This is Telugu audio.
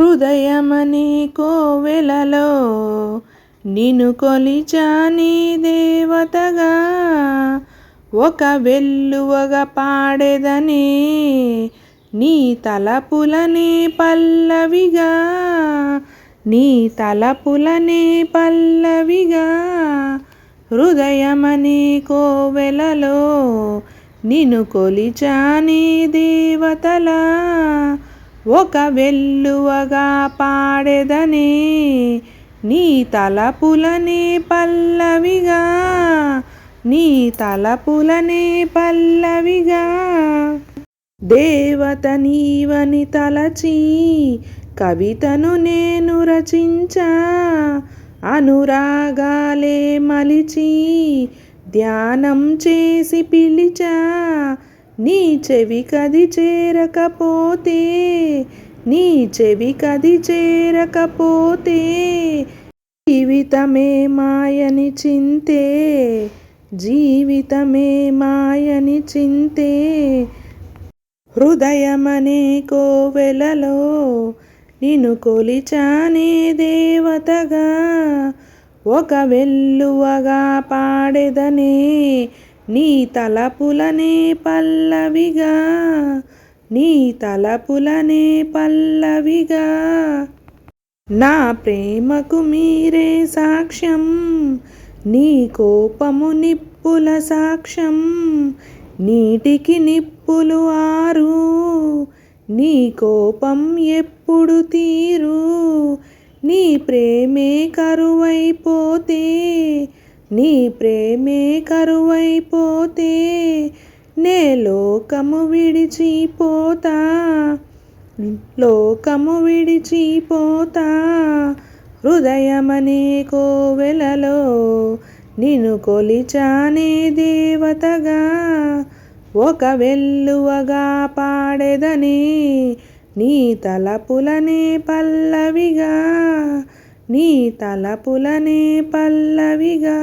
హృదయమని కోవెలలో నిను కొలిచాని దేవతగా. ఒక వెల్లువగా పాడేదని నీ తలపులనే పల్లవిగా. నీ తలపులనే పల్లవిగా. హృదయమని కోవెలలో నిను కొలిచాని దేవతలా. ఒక వెల్లువగా పాడెదని నీ తలపులనే పల్లవిగా నీ తలపులనే పల్లవిగా. దేవత నీవని తలచి కవితను నేను రచించా అనురాగాలే మలిచి ధ్యానం చేసి పిలిచా నీ చెవి కది చేరకపోతే నీ చెవి కది చేరకపోతే జీవితమే మాయని చింతే జీవితమే మాయని చింతే. హృదయమనే కోవెలలో నిన్ను కొలిచానే దేవతగా ఒక వెల్లువగా పాడెదనే నీ తలపులనే పల్లవిగా నీ తలపులనే పల్లవిగా. నా ప్రేమకు మీరే సాక్ష్యం నీ కోపము నిప్పుల సాక్ష్యం. నీటికి నిప్పులు ఆరు నీ కోపం ఎప్పుడు తీరు. నీ ప్రేమే కరువైపోతే నీ ప్రేమే కరువైపోతే నే లోకము విడిచిపోతా. లోకము విడిచిపోతా హృదయమనే కోవెలలో నిన్ను కొలిచానే దేవతగా. ఒక వెల్లువగా పాడెదనే నీ తలపులనే పల్లవిగా. నీ తలపులనే పల్లవిగా